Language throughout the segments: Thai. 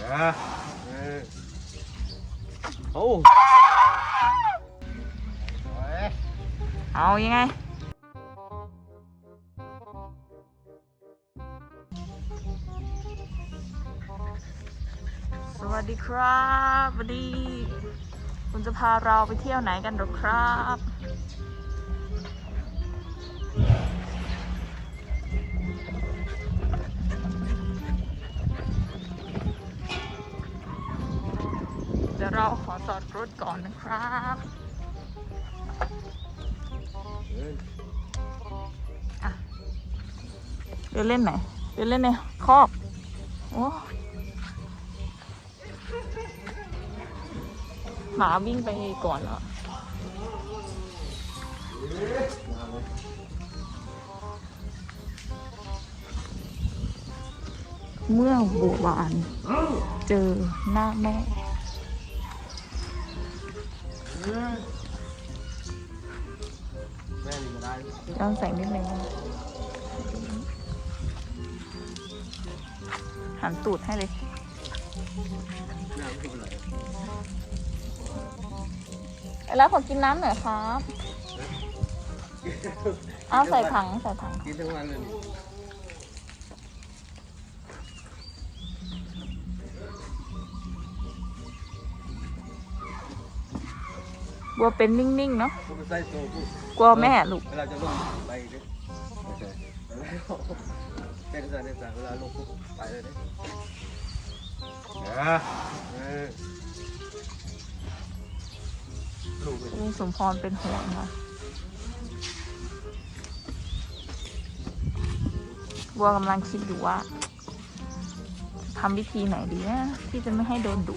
นะเออโอ้เอายังไงสวัสดีครับวันนี้คุณจะพาเราไปเที่ยวไหนกันหรอครับ ดี๋ยวเราขอจอดรถก่อนนะครับเดินเล่นไหนเดินเล่นในคอกโอ้หมาวิ่งไปก่อนแล้วเมื่อบัวบานเจอหน้าแม่ ต้อนแสงนิดนึงหันตูดให้เลยแม่ไม่เป็นไรแล้วขอกินน้ำหน่อยครับ เอาใส่ถังใส่ถังกินทั้งวันเลย นี่บัวเป็นนิ่งๆเนาะกลัวแม่ลูกเวลาจะลงไปดิไม่ใช่เป็นสายในสายเวลาลงไปเลยดินะเออลูกลุงสมพรเป็นห่วงค่ะบัวกำลังคิดอยู่ว่าทำวิธีไหนดีนะที่จะไม่ให้โดนดุ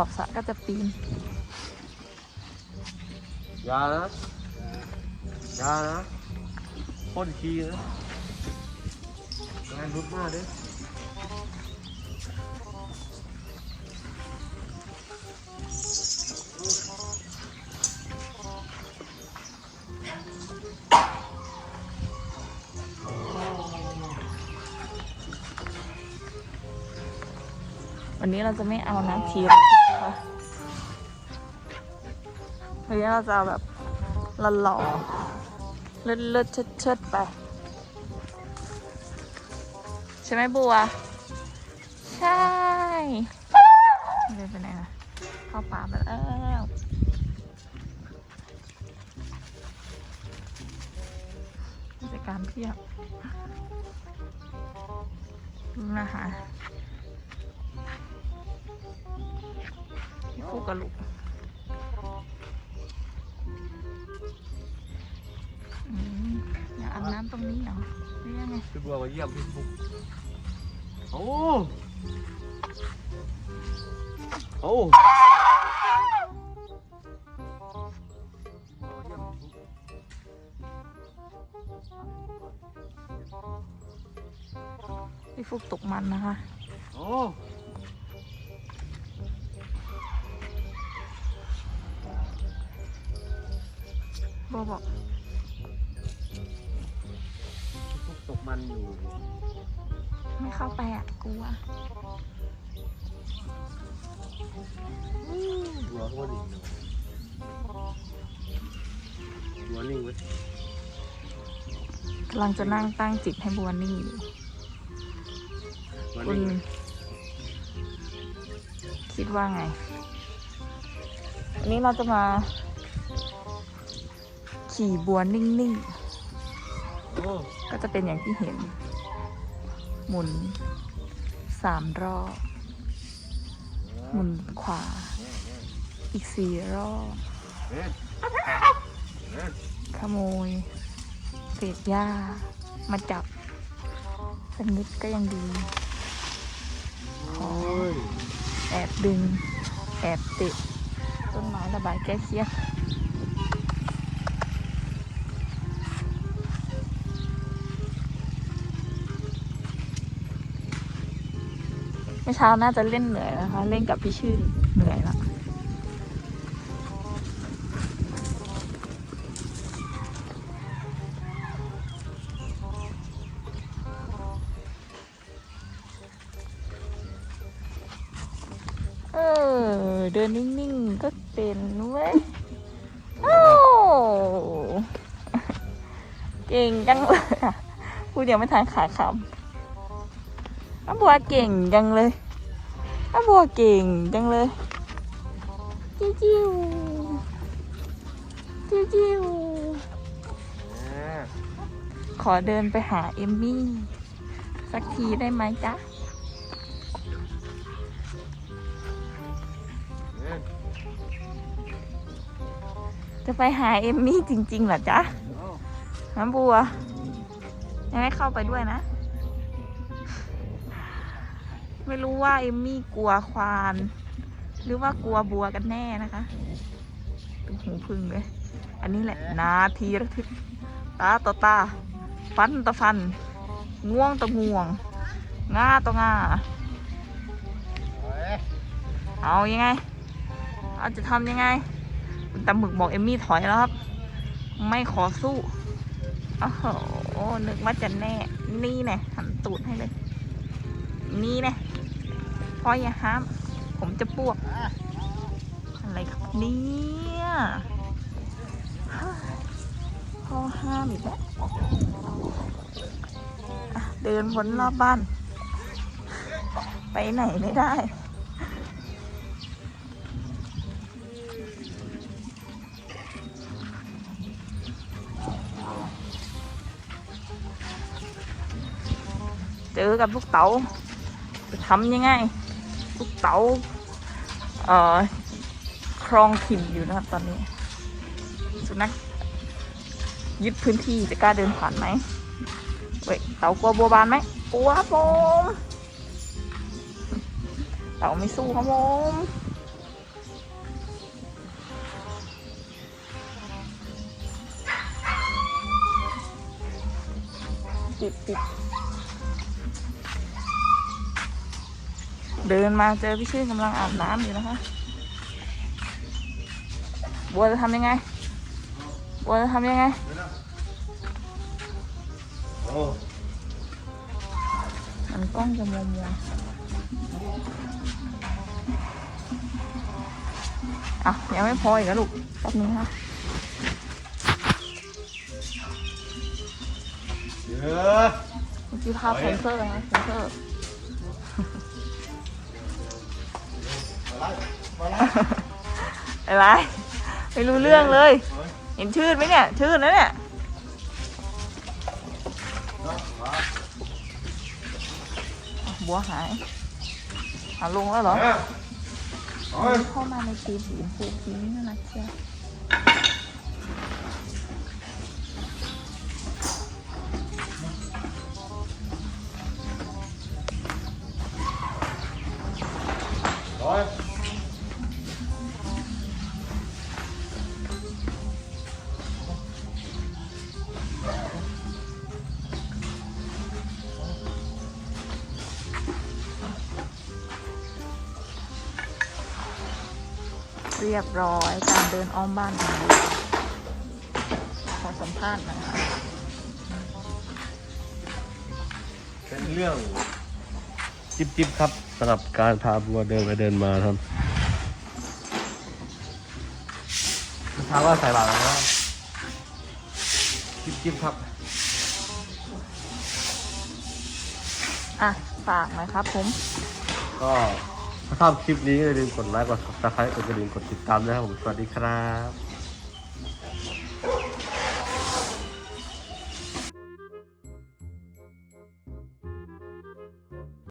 อบสระก็จะปีนอย่านะอย่านะพ่นขี้นะงานรุดมากเด้อวันนี้เราจะไม่เอาน้ำที วันนี้เราจะแบบหล่อเลิศเลิศเชิดเชิดไป ใช่ไหมบัว ใช่ไม่ได้ไปไหนนะเข้าป่าไปแล้วกิจกรรมเพียบดูนะคะพี่ฟูกกับลูก อืมอยากอาบน้ำตรงนี้เหรอหรือยังไงพี่บัวมาเยี่ยมพี่ฟุกโอ้โอ้มาเยี่ยมพี่ฟุกพี่ฟุกตกมันนะคะ โอ้บัวบอก มันอยู่ไม่เข้าไปอะกลัวบัวเขาว่าดิ่งเลยบัวนิ่งไว้กำลังจะนั่งตั้งจิตให้บัวนิ่งอยู่บัวคุณนิ่งไว้คิดว่าไง วันนี้เราจะมา ขี่บัวนิ่งโอ้ๆ ก็จะเป็นอย่างที่เห็น หมุนสามรอบ หมุนขวา อีกสี่รอบขโมยเศษหญ้า มาจับสักนิดก็ยังดีขอแอบดึง แอบติดต้นไม้ระบายแก้เครียด เม่เช้าน่าจะเล่นเหนื่อยนะคะ เล่นกับพี่ชื่นเหนื่อยละเออ เดินนิ่งๆ ก็เป็นเว้ยโอ้เก่งจังเลยอะกูเดียวไม่ทานขาคำ อาบัวเก่งจังเลยอาบัวเก่งจังเลยจิ้วจิ้วจิ้วจิ้วอ่าขอเดินไปหาเอมมี่ สักทีได้ไหมจ๊ะเนี่ยจะไปหาเอมมี่จริงๆเหรอจ๊ะเอาน้ำบัวยังไม่เข้าไปด้วยนะ ไม่รู้ว่าเอมมี่กลัวควาน หรือว่ากลัวบัวกันแน่นะคะดูหูพึ่งเลย อันนี้แหละ นาทีระทึกตาต่อตา ฟันต่อฟัน ง่วงต่อง่วง ง่าต่องาเอาเอายังไง เอาจะทำยังไงคุณตาหมึกบอกเอมมี่ถอยแล้วครับ ไม่ขอสู้โอ้โหนึกว่าจะแน่ นี่แน่หันตูดให้เลย นี่แน่ พ่ออย่าห้าม ผมจะปวก อะไรครับเนี่ยเฮ้ยพ่อห้ามอีกแล้วเดินวนรอบบ้าน ไปไหนไม่ได้เจอกับลูกเต๋าจะทำยังไง ลูกเต๋าเอ่อครองถิ่นอยู่นะครับตอนนี้ สุนัขยึดพื้นที่จะกล้าเดินผ่านไหมเว้ยเต๋ากลัวบัวบานไหมกลัวครับผมเต๋าไม่สู้ครับผมปิดปิด เดินมาเจอพี่ชื่นกำลังอาบน้ำอยู่นะคะ บัวจะทำยังไง บัวจะทำยังไงโอ้มันกล้องจะมัวมัวอะยังไม่พออีกแล้วลูกแป๊บนึงค่ะเยอะเมื่อกี้ภาพเซนเซอร์นะเซนเซอร์ อะไรไม่รู้เรื่องเลย เห็นชื่นไหมเนี่ยชื่นนะเนี่ยบัวหายหาลงแล้วเหรอเนี่ยโอ้ยเข้ามาในทีมสีชมพูพิงค์น่ารักเชียว เรียบร้อยการเดินอ้อมบ้านของเราขอสัมภาษณ์หนะคะเป็นเรื่องจิบจิบครับสำหรับการพาบัวเดินไปเดินมาครับถามว่าใส่บาตรอะไรนะจิบจิบครับ อะ ฝากหน่อยครับผมก็ ถ้าชอบคลิปนี้ก็อย่าลืมกดไลค์ กด subscribe กดกระดิ่งกดติดตามนะครับผม สวัสดีครับ